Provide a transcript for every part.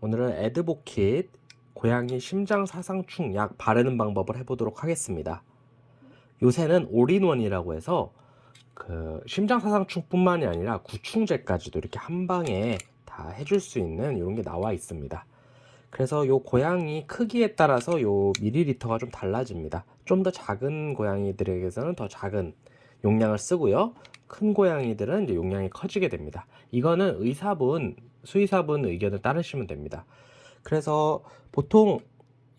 오늘은 에드보킷 고양이 심장 사상충 약 바르는 방법을 해보도록 하겠습니다. 요새는 올인원이라고 해서 그 심장 사상충뿐만이 아니라 구충제까지도 이렇게 한 방에 다 해줄 수 있는 이런 게 나와 있습니다. 그래서 요 고양이 크기에 따라서 요 미리리터가 좀 달라집니다. 좀 더 작은 고양이들에게서는 더 작은 용량을 쓰고요. 큰 고양이들은 이제 용량이 커지게 됩니다. 이거는 의사분, 수의사분 의견을 따르시면 됩니다. 그래서 보통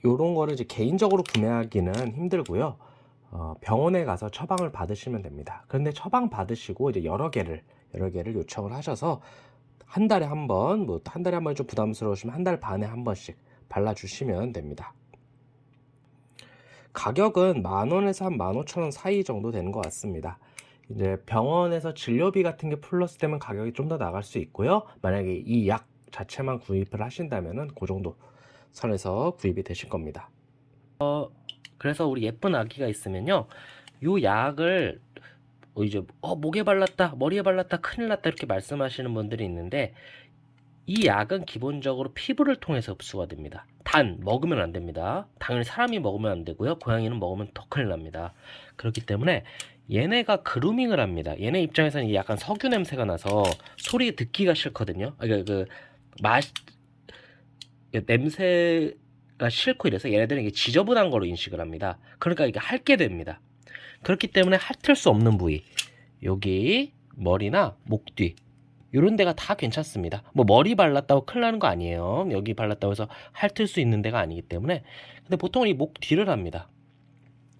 요런 거를 이제 개인적으로 구매하기는 힘들고요. 어, 병원에 가서 처방을 받으시면 됩니다. 그런데 처방 받으시고 이제 여러 개를 여러 개를 요청을 하셔서 한 달에 한 번, 뭐 한 달에 한 번 좀 부담스러우시면 한 달 반에 한 번씩 발라주시면 됩니다. 가격은 만 원에서 한 만 오천 원 사이 정도 되는 것 같습니다. 이제 병원에서 진료비 같은 게 플러스 되면 가격이 좀 더 나갈 수 있고요. 만약에 이 약 자체만 구입을 하신다면은 그 정도 선에서 구입이 되실 겁니다. 어, 그래서 우리 예쁜 아기가 있으면요. 요 약을 어, 이제 어 목에 발랐다, 머리에 발랐다, 큰일 났다 이렇게 말씀하시는 분들이 있는데 이 약은 기본적으로 피부를 통해서 흡수가 됩니다. 단 먹으면 안 됩니다. 당연히 사람이 먹으면 안 되고요. 고양이는 먹으면 더 큰일 납니다. 그렇기 때문에 얘네가 그루밍을 합니다. 얘네 입장에서는 약간 석유 냄새가 나서 소리 듣기가 싫거든요. 아, 그, 그, 맛, 냄새가 싫고 이래서 얘네들은 이게 지저분한 거로 인식을 합니다. 그러니까 이게 핥게 됩니다. 그렇기 때문에 핥을 수 없는 부위. 여기 머리나 목 뒤. 이런 데가 다 괜찮습니다. 뭐 머리 발랐다고 큰일 나는 거 아니에요. 여기 발랐다고 해서 핥을 수 있는 데가 아니기 때문에. 근데 보통은 이 목 뒤를 합니다.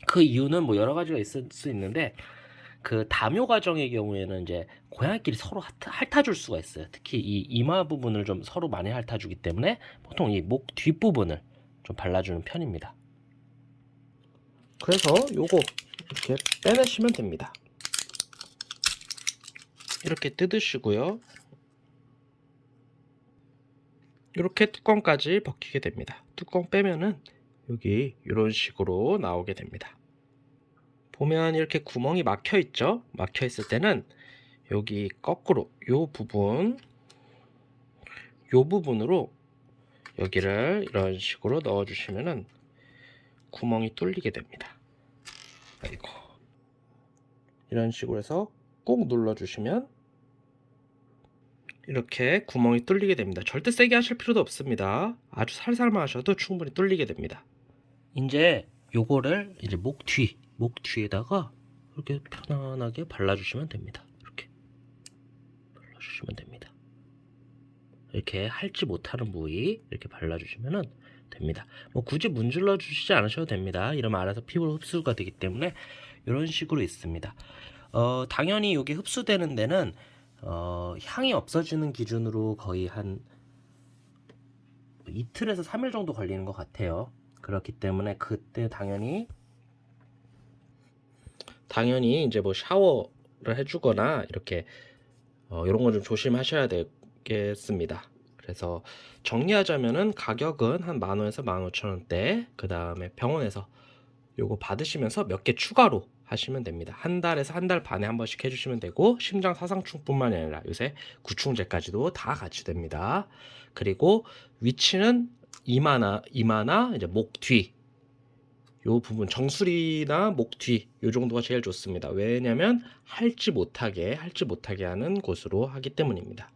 그 이유는 뭐 여러 가지가 있을 수 있는데 그 담요 과정의 경우에는 이제 고양이끼리 서로 핥아 줄 수가 있어요. 특히 이 이마 부분을 좀 서로 많이 핥아 주기 때문에 보통 이 목 뒷부분을 좀 발라주는 편입니다. 그래서 요거 이렇게 빼내시면 됩니다. 이렇게 뜯으시고요. 이렇게 뚜껑까지 벗기게 됩니다. 뚜껑 빼면은 여기 이런 식으로 나오게 됩니다. 보면 이렇게 구멍이 막혀 있죠? 막혀 있을 때는 여기 거꾸로 요 부분 요 부분으로 여기를 이런 식으로 넣어 주시면은 구멍이 뚫리게 됩니다. 아이고. 이런 식으로 해서 꾹 눌러 주시면 이렇게 구멍이 뚫리게 됩니다. 절대 세게 하실 필요도 없습니다. 아주 살살만 하셔도 충분히 뚫리게 됩니다. 이제 요거를 이제 목 뒤, 목 뒤에다가 이렇게 편안하게 발라주시면 됩니다. 이렇게 발라주시면 됩니다. 이렇게 할지 못하는 부위 이렇게 발라주시면 됩니다. 뭐 굳이 문질러 주시지 않으셔도 됩니다. 이러면 알아서 피부로 흡수가 되기 때문에 이런 식으로 있습니다. 어, 당연히 이게 흡수되는 데는 어, 향이 없어지는 기준으로 거의 한 이틀에서 3일 정도 걸리는 것 같아요. 그렇기 때문에 그때 당연히 당연히 이제 뭐 샤워를 해주거나 이렇게 어, 이런 건 좀 조심하셔야 되겠습니다. 그래서 정리하자면은 가격은 한 만 원에서 만 오천 원대. 그 다음에 병원에서 요거 받으시면서 몇 개 추가로 하시면 됩니다. 한 달에서 한 달 반에 한 번씩 해주시면 되고 심장 사상충뿐만이 아니라 요새 구충제까지도 다 같이 됩니다. 그리고 위치는 이마나 이마나 이제 목 뒤. 요 부분 정수리나 목 뒤 요 정도가 제일 좋습니다. 왜냐면 할지 못하게 할지 못하게 하는 곳으로 하기 때문입니다.